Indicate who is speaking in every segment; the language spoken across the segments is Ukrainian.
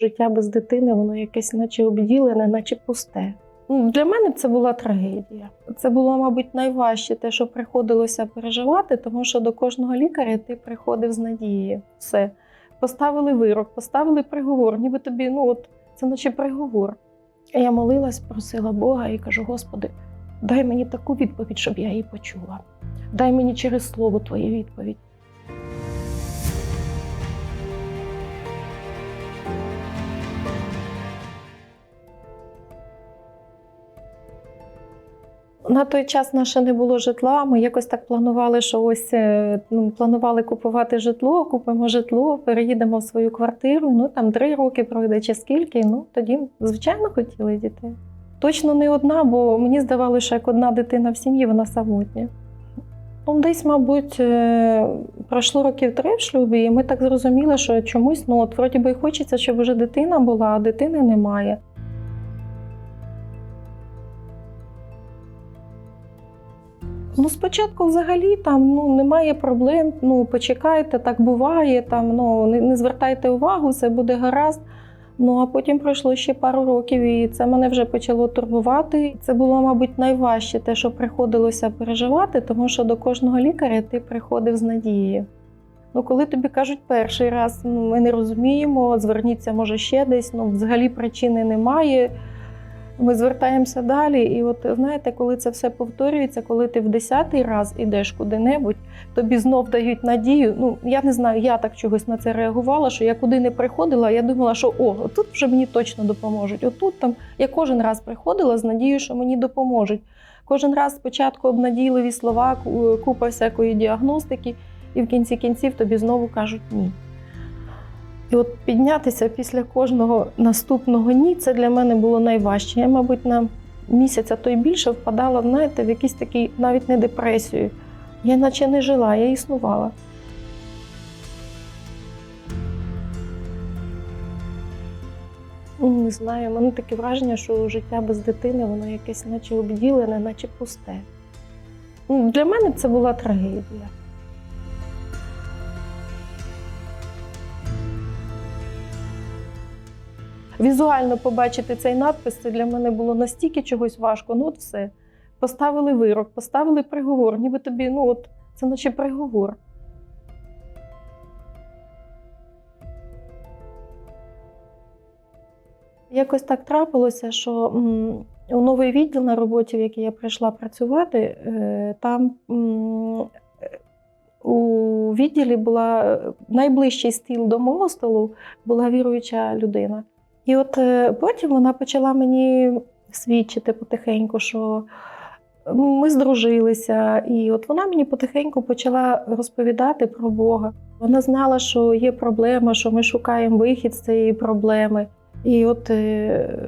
Speaker 1: Життя без дитини, воно якесь наче обділене, наче пусте. Ну, Для мене це була трагедія. Це було, мабуть, найважче те, що приходилося переживати, тому що до кожного лікаря ти приходив з надією. Все. Поставили вирок, поставили приговор, ніби тобі, ну от це наче приговор. Я молилась, просила Бога і кажу: Господи, дай мені таку відповідь, щоб я її почула. Дай мені через слово Твою відповідь. На той час наше не було житла. Ми якось так планували, що ось е, ну, планували купувати житло, купимо житло, переїдемо в свою квартиру. Ну там три роки пройде чи скільки. Ну тоді, звичайно, хотіли дітей. Точно не одна, бо мені здавалося, що як одна дитина в сім'ї, вона самотня. Ну, десь, мабуть, е, пройшло років три в шлюбі, і ми так зрозуміли, що чомусь, ну от вроді би хочеться, щоб вже дитина була, а дитини немає. Ну, спочатку взагалі там ну, немає проблем. Ну, почекайте, так буває, там, ну, не, не звертайте увагу, все буде гаразд. Ну, а потім пройшло ще пару років, і це мене вже почало турбувати. Це було, мабуть, найважче те, що приходилося переживати, тому що до кожного лікаря ти приходив з надією. Ну, коли тобі кажуть перший раз, ну, ми не розуміємо, зверніться, може, ще десь, ну, взагалі причини немає. Ми звертаємося далі, і от знаєте, коли це все повторюється, коли ти в десятий раз ідеш куди-небудь, тобі знов дають надію. Ну я не знаю, я так чогось на це реагувала, що я куди не приходила, я думала, що о, тут вже мені точно допоможуть. Отут там я кожен раз приходила з надією, що мені допоможуть. Кожен раз спочатку обнадійливі слова, купа всякої діагностики, і в кінці кінців тобі знову кажуть ні. І от піднятися після кожного наступного ні, це для мене було найважче. Я, мабуть, на місяць, а то й більше впадала, знаєте, в якийсь такий навіть не депресію. Я наче не жила, я існувала. Ну, Не знаю, у мене таке враження, що життя без дитини, воно якесь наче обділене, наче пусте. Ну, Для мене це була трагедія. Візуально побачити цей надпис це для мене було настільки чогось важко. Ну, от все. Поставили вирок, поставили приговор, ніби тобі, ну от це наче приговор. Якось так трапилося, що у новий відділ на роботі, в який я прийшла працювати, е, там у відділі була е, найближчий стіл до мого столу була віруюча людина. І от е, потім вона почала мені свідчити потихеньку, що ми здружилися, і от вона мені потихеньку почала розповідати про Бога. Вона знала, що є проблема, що ми шукаємо вихід з цієї проблеми. І от е,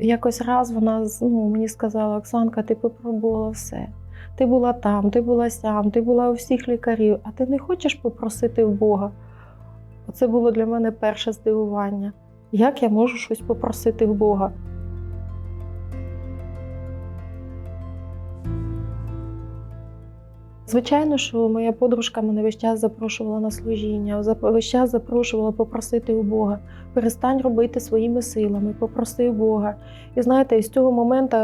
Speaker 1: якось раз вона ну, мені сказала: Оксанка, ти попробувала все. Ти була там, ти була сям, ти була у всіх лікарів, а ти не хочеш попросити в Бога? Оце було для мене перше здивування. Як я можу щось попросити в Бога? Звичайно, що моя подружка мене весь час запрошувала на служіння, весь час запрошувала попросити у Бога. Перестань робити своїми силами, попроси у Бога. І знаєте, з цього моменту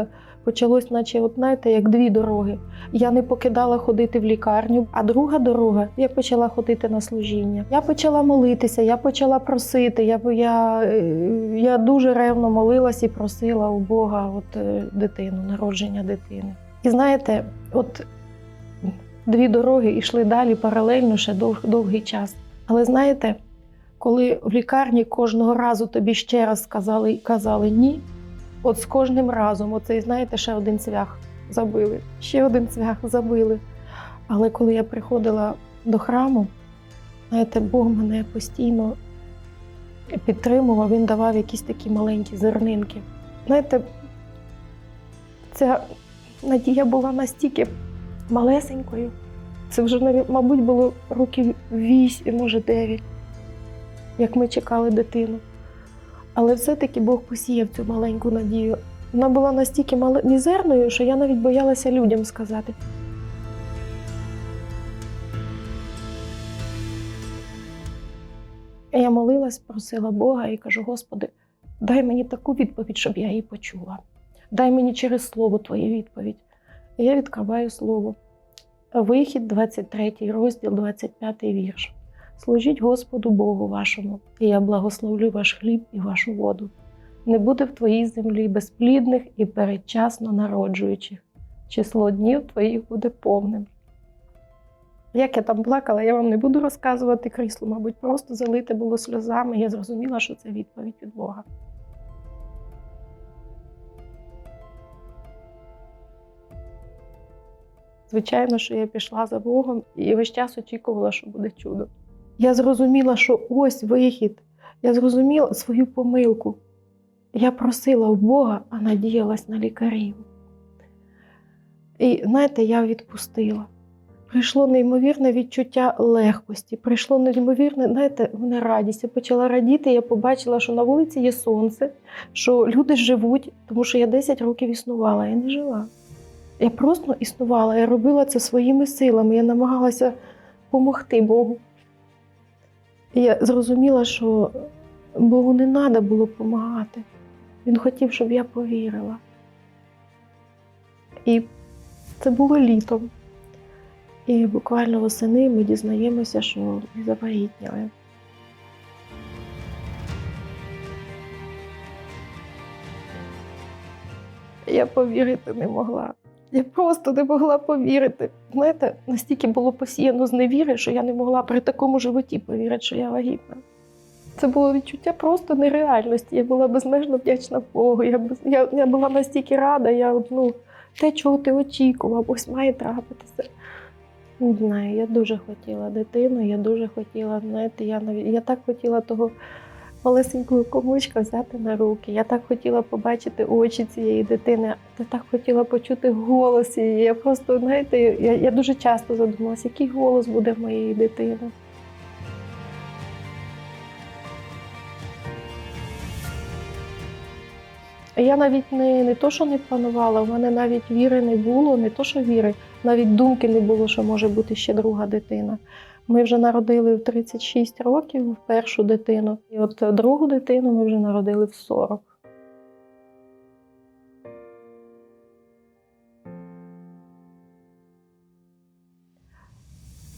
Speaker 1: почалось, наче, от знаєте, як дві дороги. Я не покидала ходити в лікарню, а друга дорога я почала ходити на служіння. Я почала молитися, я почала просити. Я, я, е, я дуже ревно молилась і просила у Бога от, е, дитину, народження дитини. І знаєте, от дві дороги йшли далі паралельно ще дов, довгий час. Але знаєте, коли в лікарні кожного разу тобі ще раз сказали, казали ні, от з кожним разом, оцей, знаєте, ще один цвях забили, ще один цвях забили. Але коли я приходила до храму, знаєте, Бог мене постійно підтримував, він давав якісь такі маленькі зернинки. Знаєте, ця надія була настільки малесенькою. Це вже, мабуть, було років вісім, може дев'ять, як ми чекали дитину. Але все-таки Бог посіяв цю маленьку надію. Вона була настільки мізерною, що я навіть боялася людям сказати. Я молилась, просила Бога і кажу: Господи, дай мені таку відповідь, щоб я її почула. Дай мені через слово Твою відповідь. Я відкриваю слово. Вихід, 23 розділ, 25 вірш. Служіть Господу Богу вашому, і я благословлю ваш хліб і вашу воду. Не буде в твоїй землі безплідних і передчасно народжуючих. Число днів твоїх буде повним. Як я там плакала, я вам не буду розказувати крісло, мабуть, просто залите було сльозами. Я зрозуміла, що це відповідь від Бога. Звичайно, що я пішла за Богом і весь час очікувала, що буде чудо. Я зрозуміла, що ось вихід. Я зрозуміла свою помилку. Я просила в Бога, а надіялась на лікарів. І знаєте, я відпустила. Прийшло неймовірне відчуття легкості, прийшло неймовірне, знаєте, мене радість. Я почала радіти, я побачила, що на вулиці є сонце, що люди живуть, тому що я 10 років існувала, я не жила. Я просто існувала, я робила це своїми силами, я намагалася допомогти Богу. І я зрозуміла, що Богу не треба було допомагати. Він хотів, щоб я повірила. І це було літом. І буквально восени ми дізнаємося, що завагітніли. Я повірити не могла. Я просто не могла повірити. Знаєте, настільки було посіяно з невіри, що я не могла при такому животі повірити, що я вагітна. Це було відчуття просто нереальності. Я була безмежно вдячна Богу. Я, я, я була настільки рада, я ну, те, чого ти очікував, ось має трапитися. Не знаю, я дуже хотіла дитину, я дуже хотіла, знаєте, я навіть я так хотіла того малесенького комочка взяти на руки. Я так хотіла побачити очі цієї дитини, я так хотіла почути голос її. Я просто, знаєте, я, я дуже часто задумалася, який голос буде в моєї дитини. Я навіть не, не то, що не планувала, в мене навіть віри не було, не то, що віри, навіть думки не було, що може бути ще друга дитина. Ми вже народили в 36 років першу дитину, і от другу дитину ми вже народили в 40.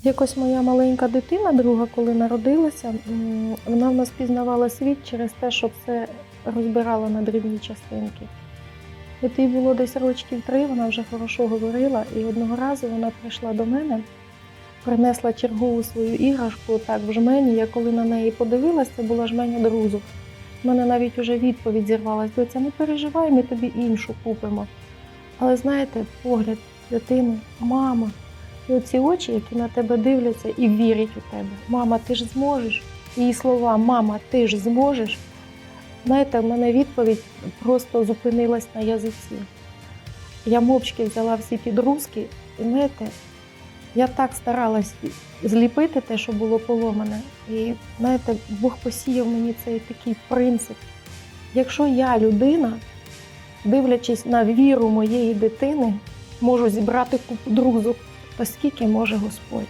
Speaker 1: Якось моя маленька дитина, друга, коли народилася, вона в нас пізнавала світ через те, що все розбирала на дрібні частинки. От їй було десь рочків три, вона вже хорошо говорила, і одного разу вона прийшла до мене, принесла чергову свою іграшку так в жмені. Я коли на неї подивилася, це була жменя друзу. У мене навіть уже відповідь зірвалась, доця, не переживай, ми тобі іншу купимо. Але знаєте, погляд дитини, мама, і оці очі, які на тебе дивляться і вірять у тебе. Мама, ти ж зможеш. Її слова Мама, ти ж зможеш. Знаєте, в мене відповідь просто зупинилась на язиці. Я мовчки взяла всі підрузки, і знаєте, я так старалась зліпити те, що було поломане. І знаєте, Бог посіяв мені цей такий принцип. Якщо я людина, дивлячись на віру моєї дитини, можу зібрати купу друзок, то скільки може Господь?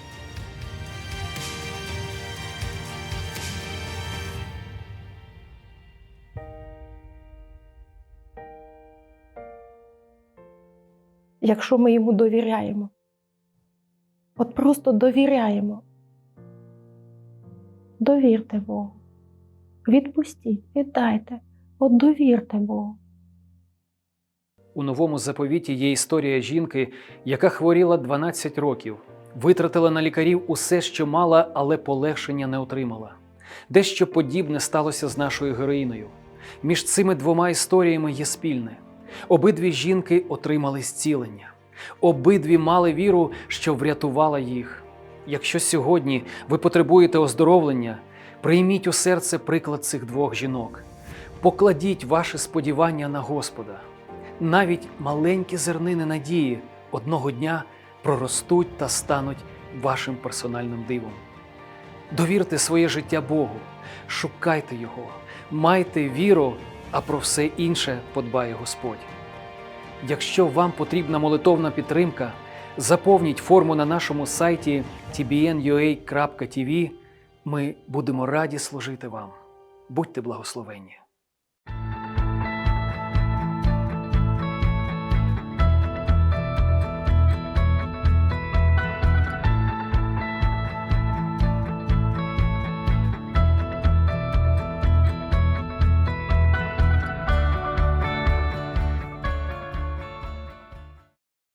Speaker 1: Якщо ми йому довіряємо. Просто довіряємо. Довірте Богу. Відпустіть, віддайте, от довірте Богу.
Speaker 2: У новому заповіті є історія жінки, яка хворіла 12 років, витратила на лікарів усе, що мала, але полегшення не отримала. Дещо подібне сталося з нашою героїною. Між цими двома історіями є спільне. Обидві жінки отримали зцілення. Обидві мали віру, що врятувала їх. Якщо сьогодні ви потребуєте оздоровлення, прийміть у серце приклад цих двох жінок. Покладіть ваше сподівання на Господа. Навіть маленькі зернини надії одного дня проростуть та стануть вашим персональним дивом. Довірте своє життя Богу, шукайте Його, майте віру, а про все інше подбає Господь. Якщо вам потрібна молитовна підтримка, заповніть форму на нашому сайті tbnua.tv. Ми будемо раді служити вам. Будьте благословенні.